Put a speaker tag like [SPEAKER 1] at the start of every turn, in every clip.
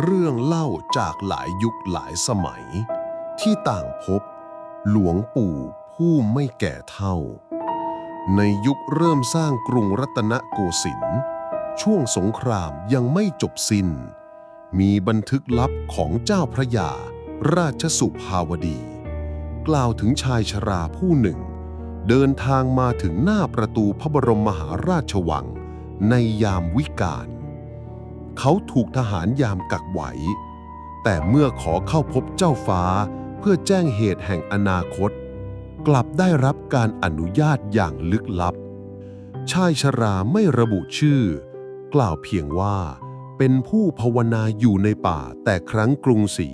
[SPEAKER 1] เรื่องเล่าจากหลายยุคหลายสมัย ที่ต่างพบ หลวงปู่ผู้ไม่แก่เท่า ในยุคเริ่มสร้างกรุงรัตนโกสินทร์ช่วงสงครามยังไม่จบสิน้น มีบันทึกลับของเจ้าพระยา ราชสุภาวดี กล่าวถึงชายชราผู้หนึ่ง เดินทางมาถึงหน้าประตูพระบรมมหาราชวัง ในยามวิกาล เขาถูกทหารยามกักไว้ แต่เมื่อขอเข้าพบเจ้าฟ้าเพื่อแจ้งเหตุแห่งอนาคต กลับได้รับการอนุญาตอย่างลึกลับ ชายชราไม่ระบุชื่อ กล่าวเพียงว่าเป็นผู้ภาวนาอยู่ในป่าแต่ครั้งกรุงศรี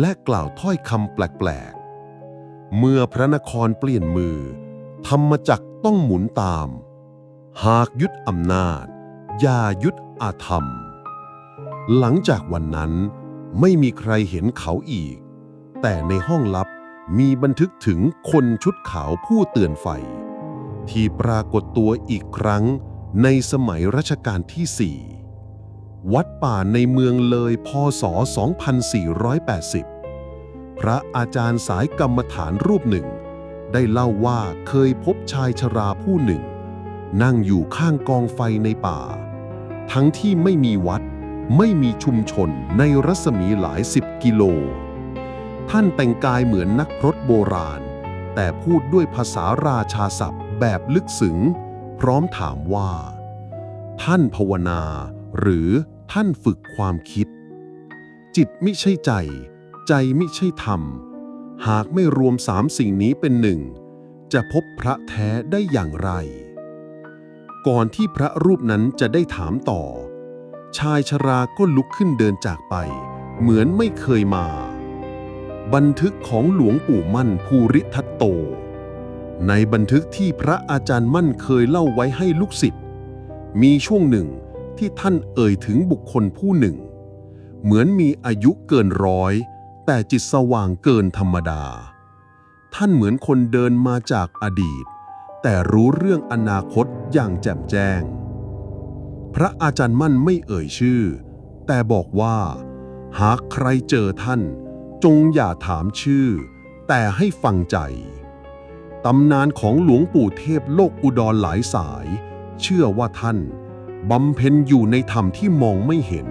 [SPEAKER 1] และกล่าวถ้อยคำแปลกๆ เมื่อพระนครเปลี่ยนมือ ธรรมจักรต้องหมุนตาม หากยึดอำนาจ อย่ายึด อาธรรม หลังจากวันนั้นไม่มีใครเห็นเขาอีก แต่ในห้องลับมีบันทึกถึงคนชุดขาวผู้เตือนไฟ ที่ปรากฏตัวอีกครั้งในสมัยรัชกาลที่4วัดป่าในเมืองเลยพศ 2480 พระอาจารย์สายกรรมฐานรูปหนึ่ง ได้เล่าว่าเคยพบชายชราผู้หนึ่ง นั่งอยู่ข้างกองไฟในป่า ทั้งที่ไม่มีวัด ไม่มีชุมชนในรัศมีหลายสิบกิโล ท่านแต่งกายเหมือนนักพรตโบราณ แต่พูดด้วยภาษาราชาศัพท์แบบลึกซึ้งพร้อมถามว่า ท่านภาวนา หรือท่านฝึกความคิด จิตไมิใช่ใจ ใจไมิใช่ธรรม หากไม่รวมสามสิ่งนี้เป็นหนึ่ง จะพบพระแท้ได้อย่างไร ก่อนที่พระรูปนั้นจะได้ถามต่อ ชายชราก็ลุกขึ้นเดินจากไป เหมือนไม่เคยมา บันทึกของหลวงปู่มั่นภูริทัตโต ในบันทึกที่พระอาจารย์มั่นเคยเล่าไว้ให้ลูกศิษย์มีช่วงหนึ่งที่ท่านเอ่ยถึงบุคคลผู้หนึ่ง เหมือนมีอายุเกินร้อย แต่จิตสว่างเกินธรรมดา ท่านเหมือนคนเดินมาจากอดีต แต่รู้เรื่องอนาคต อย่างแจ่มแจ้ง พระอาจารย์มั่นไม่เอ่ยชื่อ แต่บอกว่า หากใครเจอท่าน จงอย่าถามชื่อ แต่ให้ฟังใจ ตำนานของหลวงปู่เทพโลกอุดรหลายสาย เชื่อว่าท่านบำเพ็ญอยู่ในธรรมที่มองไม่เห็น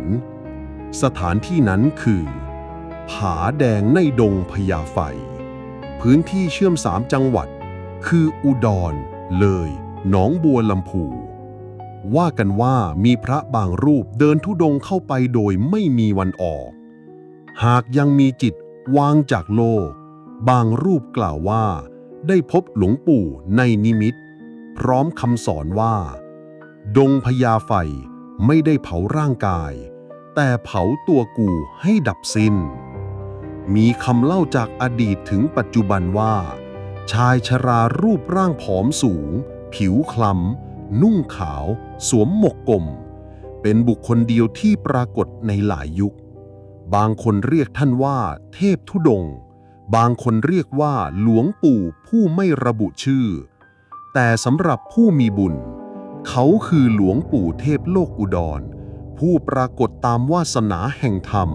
[SPEAKER 1] สถานที่นั้นคือ ผาแดงในดงพญาไฟ พื้นที่เชื่อมสามจังหวัด คืออุดร เลย หนองบัวลำพูว่ากันว่ามีพระบางรูปเดินทุดงเข้าไปโดยไม่มีวันออก หากยังมีจิตวางจากโลก บางรูปกล่าวว่า ได้พบหลวงปู่ในนิมิต พร้อมคำสอนว่า ดงพญาไฟไม่ได้เผาร่างกาย แต่เผาตัวกูให้ดับสิ้น มีคำเล่าจากอดีตถึงปัจจุบันว่า ชายชรารูปร่างผอมสูง ผิวคล้ำ นุ่งขาว สวมหมวกกลม เป็นบุคคลเดียวที่ปรากฏในหลายยุค บางคนเรียกท่านว่า เทพธุดง บางคนเรียกว่าหลวงปู่ผู้ไม่ระบุชื่อ แต่สำหรับผู้มีบุญ เขาคือหลวงปู่เทพโลกอุดร ผู้ปรากฏตามวาสนาแห่งธรรม